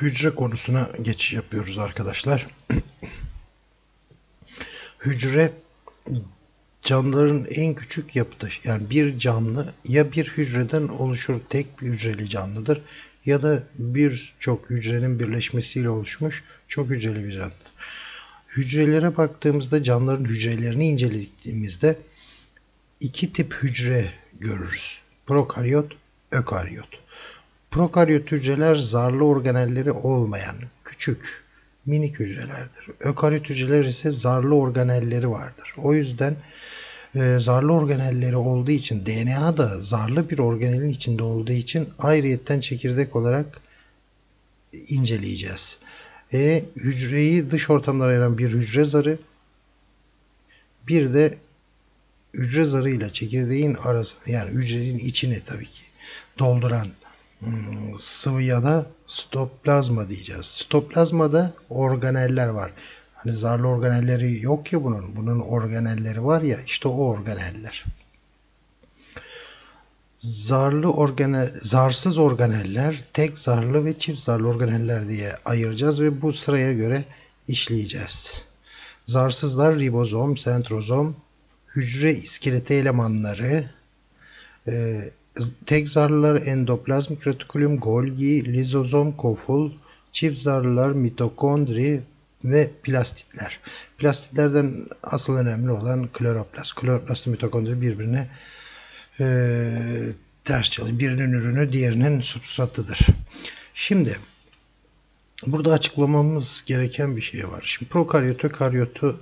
hücre konusuna geçiş yapıyoruz arkadaşlar. hücre canlıların en küçük yapıda yani bir canlı ya bir hücreden oluşur tek bir hücreli canlıdır ya da birçok hücrenin birleşmesiyle oluşmuş çok hücreli bir canlıdır. Hücrelere baktığımızda canlıların hücrelerini incelediğimizde iki tip hücre görürüz. Prokaryot, ökaryot. Prokaryot hücreler zarlı organelleri olmayan küçük minik hücrelerdir. Ökaryot hücreler ise zarlı organelleri vardır. O yüzden e, zarlı organelleri olduğu için DNA da zarlı bir organelin içinde olduğu için ayrıyetten çekirdek olarak inceleyeceğiz. E, hücreyi dış ortamlara ayıran bir hücre zarı bir de hücre zarıyla çekirdeğin arasında yani hücrenin içine tabii ki dolduran Hmm, sıvı ya da stoplazma diyeceğiz. Stoplazmada organeller var. Hani zarlı organelleri yok ya bunun. Bunun organelleri var ya işte o organeller. Zarlı organel, zarsız organeller, tek zarlı ve çift zarlı organeller diye ayıracağız ve bu sıraya göre işleyeceğiz. Zarsızlar ribozom, sentrozom, hücre iskeleti elemanları, e, tek zarlılar endoplazmik retikulum, Golgi, lizozom, koful, çift zarlılar mitokondri ve plastitler. Plastitlerden asıl önemli olan kloroplast. Kloroplast mitokondri birbirine e, ters çalışıyor. Birinin ürünü diğerinin substratıdır. Şimdi burada açıklamamız gereken bir şey var. Şimdi prokaryotu, karyotu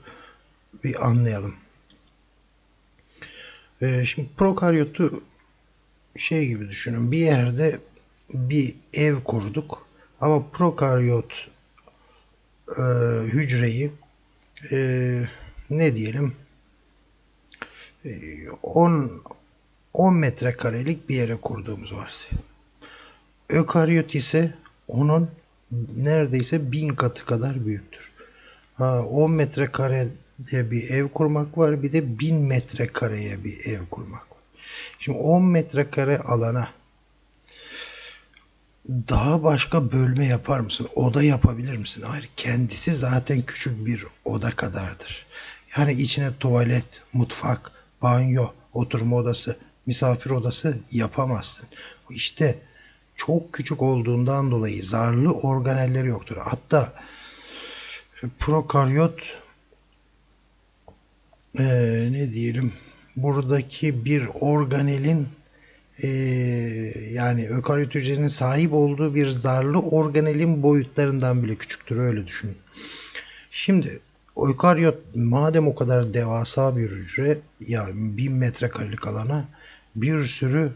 bir anlayalım. E, şimdi prokaryotu şey gibi düşünün. Bir yerde bir ev kurduk. Ama prokaryot e, hücreyi e, ne diyelim 10 e, 10 metrekarelik bir yere kurduğumuz varsayalım. Ökaryot ise onun neredeyse bin katı kadar büyüktür. Ha, 10 metrekarede bir ev kurmak var bir de 1000 metrekareye bir ev kurmak. Şimdi 10 metrekare alana daha başka bölme yapar mısın? Oda yapabilir misin? Hayır. Kendisi zaten küçük bir oda kadardır. Yani içine tuvalet, mutfak, banyo, oturma odası, misafir odası yapamazsın. İşte çok küçük olduğundan dolayı zarlı organelleri yoktur. Hatta prokaryot ee, ne diyelim buradaki bir organelin e, yani ökaryot hücrenin sahip olduğu bir zarlı organelin boyutlarından bile küçüktür öyle düşünün. Şimdi ökaryot madem o kadar devasa bir hücre yani bin metrekarelik alana bir sürü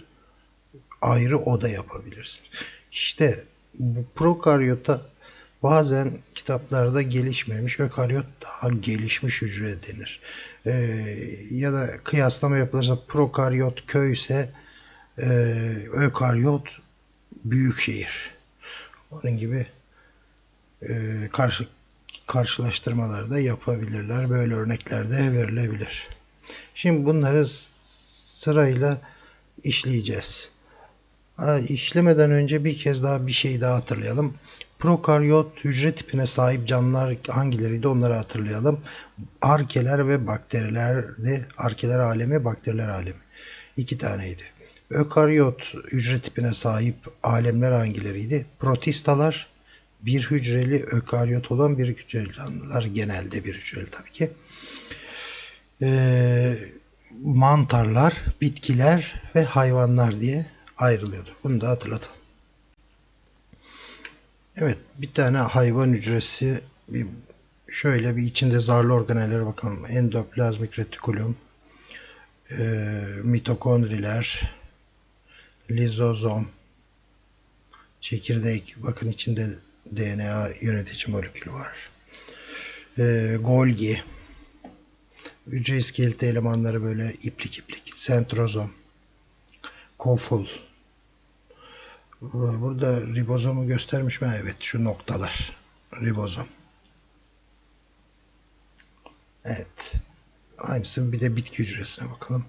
ayrı oda yapabilirsin. İşte bu prokaryota bazen kitaplarda gelişmemiş ökaryot daha gelişmiş hücre denir e, ya da kıyaslama yapılırsa prokaryot köy ise e, ökaryot büyük şehir. Onun gibi e, karşı karşılaştırmalar da yapabilirler. Böyle örnekler de verilebilir. Şimdi bunları sırayla işleyeceğiz. İşlemeden önce bir kez daha bir şey daha hatırlayalım. Prokaryot hücre tipine sahip canlılar hangileriydi onları hatırlayalım. Arkeler ve bakterilerdi. Arkeler alemi, bakteriler alemi. İki taneydi. Ökaryot hücre tipine sahip alemler hangileriydi? Protistalar, bir hücreli ökaryot olan bir hücreli canlılar. Genelde bir hücreli tabii ki. Ee, mantarlar, bitkiler ve hayvanlar diye ayrılıyordu. Bunu da hatırlatalım. Evet bir tane hayvan hücresi bir şöyle bir içinde zarlı organellere bakalım. Endoplazmik retikulum, e, mitokondriler, lizozom, çekirdek. Bakın içinde DNA yönetici molekülü var. E, Golgi, hücre iskeleti elemanları böyle iplik iplik. Sentrozom, koful, Burada ribozomu göstermiş mi? Evet şu noktalar. Ribozom. Evet. Aynısını bir de bitki hücresine bakalım.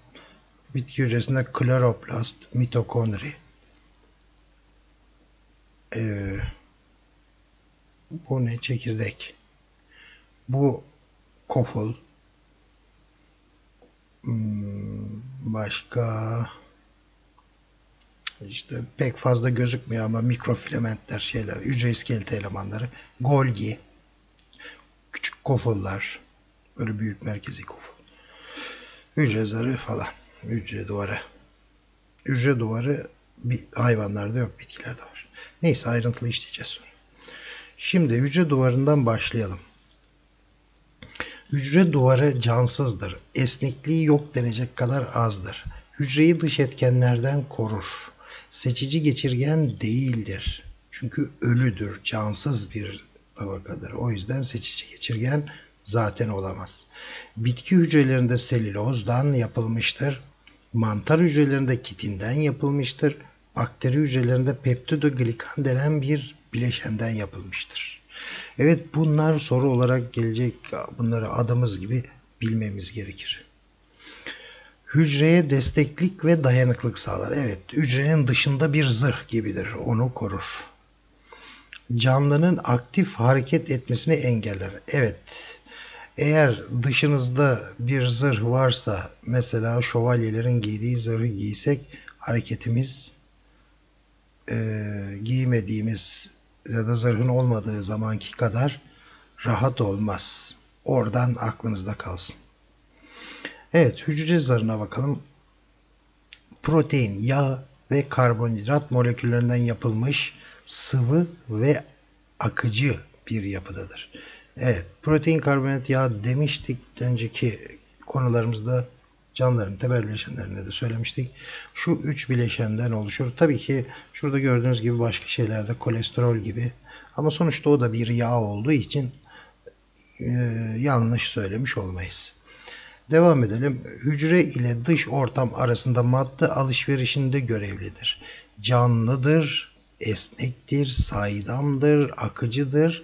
Bitki hücresinde kloroplast, mitokondri, ee, Bu ne? Çekirdek. Bu koful. Hmm, başka işte pek fazla gözükmüyor ama mikrofilamentler şeyler, hücre iskeleti elemanları, Golgi, küçük kofullar, böyle büyük merkezi koful, hücre zarı falan, hücre duvarı. Hücre duvarı bir hayvanlarda yok, bitkilerde var. Neyse ayrıntılı işleyeceğiz sonra. Şimdi hücre duvarından başlayalım. Hücre duvarı cansızdır. Esnekliği yok denecek kadar azdır. Hücreyi dış etkenlerden korur. Seçici geçirgen değildir. Çünkü ölüdür, cansız bir tabakadır. O yüzden seçici geçirgen zaten olamaz. Bitki hücrelerinde selülozdan yapılmıştır. Mantar hücrelerinde kitinden yapılmıştır. Bakteri hücrelerinde peptidoglikan denen bir bileşenden yapılmıştır. Evet bunlar soru olarak gelecek. Bunları adımız gibi bilmemiz gerekir. Hücreye desteklik ve dayanıklık sağlar. Evet hücrenin dışında bir zırh gibidir. Onu korur. Canlının aktif hareket etmesini engeller. Evet eğer dışınızda bir zırh varsa mesela şövalyelerin giydiği zırhı giysek hareketimiz e, giymediğimiz ya da zırhın olmadığı zamanki kadar rahat olmaz. Oradan aklınızda kalsın. Evet hücre zarına bakalım. Protein, yağ ve karbonhidrat moleküllerinden yapılmış sıvı ve akıcı bir yapıdadır. Evet protein, karbonhidrat, yağ demiştik önceki konularımızda canlıların temel bileşenlerinde de söylemiştik. Şu üç bileşenden oluşur. Tabii ki şurada gördüğünüz gibi başka şeylerde kolesterol gibi ama sonuçta o da bir yağ olduğu için e, yanlış söylemiş olmayız. Devam edelim. Hücre ile dış ortam arasında madde alışverişinde görevlidir. Canlıdır, esnektir, saydamdır, akıcıdır,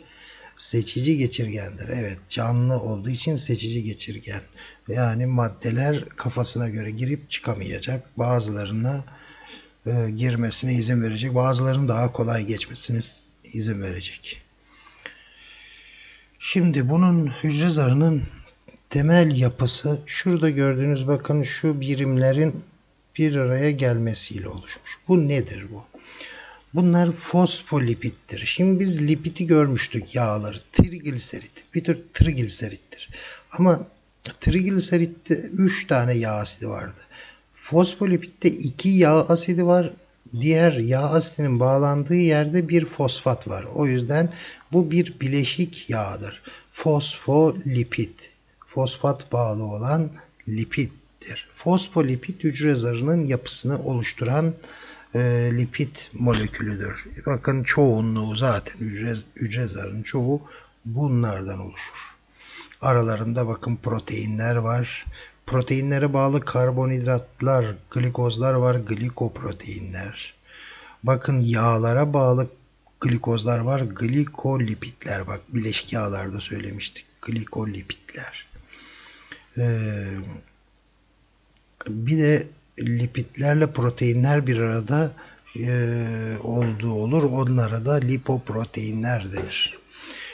seçici geçirgendir. Evet, canlı olduğu için seçici geçirgen. Yani maddeler kafasına göre girip çıkamayacak. Bazılarına e, girmesine izin verecek. Bazılarının daha kolay geçmesine izin verecek. Şimdi bunun hücre zarının temel yapısı şurada gördüğünüz bakın şu birimlerin bir araya gelmesiyle oluşmuş. Bu nedir bu? Bunlar fosfolipittir. Şimdi biz lipidi görmüştük yağları. Trigliserit. Bir tür trigliserittir. Ama trigiseritte 3 tane yağ asidi vardı. Fosfolipitte 2 yağ asidi var. Diğer yağ asidinin bağlandığı yerde bir fosfat var. O yüzden bu bir bileşik yağdır. Fosfolipid fosfat bağlı olan lipiddir. Fosfolipid hücre zarının yapısını oluşturan e, lipid molekülüdür. Bakın çoğunluğu zaten hücre, hücre zarının çoğu bunlardan oluşur. Aralarında bakın proteinler var. Proteinlere bağlı karbonhidratlar, glikozlar var, glikoproteinler. Bakın yağlara bağlı glikozlar var, glikolipidler. Bak bileşik yağlarda söylemiştik. Glikolipidler. Ee, bir de lipidlerle proteinler bir arada e, olduğu olur. Onlara da lipoproteinler denir.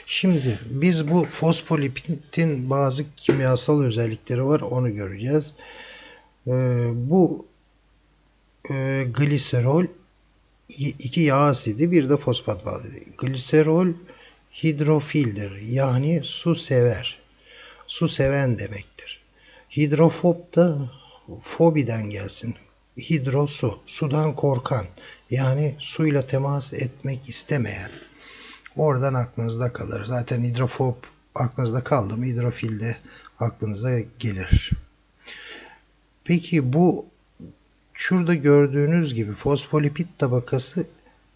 Şimdi biz bu fosfolipidin bazı kimyasal özellikleri var. Onu göreceğiz. Ee, bu e, gliserol iki yağ asidi bir de fosfat bağlı. Gliserol hidrofildir. Yani su sever. Su seven demektir. Hidrofob da fobiden gelsin. Hidrosu, sudan korkan. Yani suyla temas etmek istemeyen. Oradan aklınızda kalır. Zaten hidrofob aklınızda kaldı mı hidrofil de aklınıza gelir. Peki bu şurada gördüğünüz gibi fosfolipid tabakası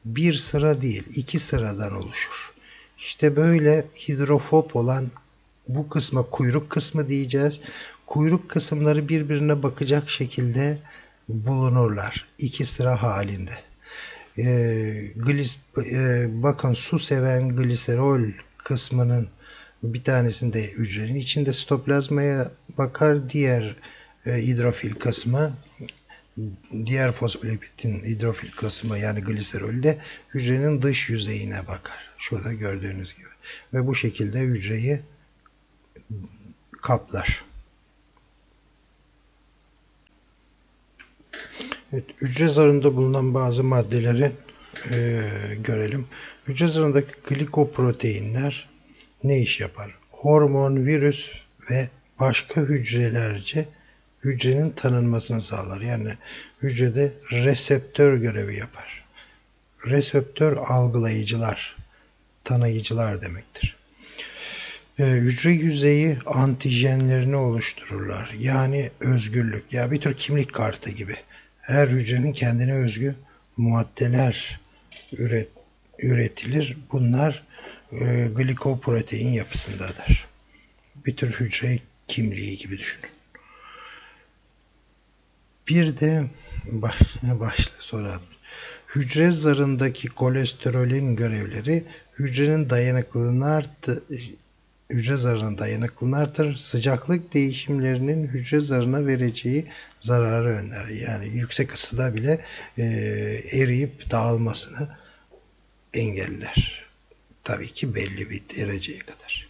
bir sıra değil iki sıradan oluşur. İşte böyle hidrofob olan bu kısma kuyruk kısmı diyeceğiz. Kuyruk kısımları birbirine bakacak şekilde bulunurlar. iki sıra halinde. E, glis, e, bakın su seven gliserol kısmının bir tanesinde hücrenin içinde sitoplazmaya bakar. Diğer e, hidrofil kısmı diğer fosfolipidin hidrofil kısmı yani gliserolde hücrenin dış yüzeyine bakar. Şurada gördüğünüz gibi. Ve bu şekilde hücreyi kaplar. Evet, hücre zarında bulunan bazı maddeleri e, görelim. Hücre zarındaki glikoproteinler ne iş yapar? Hormon, virüs ve başka hücrelerce hücrenin tanınmasını sağlar. Yani hücrede reseptör görevi yapar. Reseptör algılayıcılar, tanıyıcılar demektir. Ee, hücre yüzeyi antijenlerini oluştururlar. Yani özgürlük. Ya bir tür kimlik kartı gibi. Her hücrenin kendine özgü maddeler üret, üretilir. Bunlar e, glikoprotein yapısındadır. Bir tür hücre kimliği gibi düşünün. Bir de baş, başla sonra hücre zarındaki kolesterolün görevleri hücrenin dayanıklılığını arttı, hücre zarının dayanıklılığını artırır, sıcaklık değişimlerinin hücre zarına vereceği zararı önler. Yani yüksek ısıda bile e, eriyip dağılmasını engeller. Tabii ki belli bir dereceye kadar.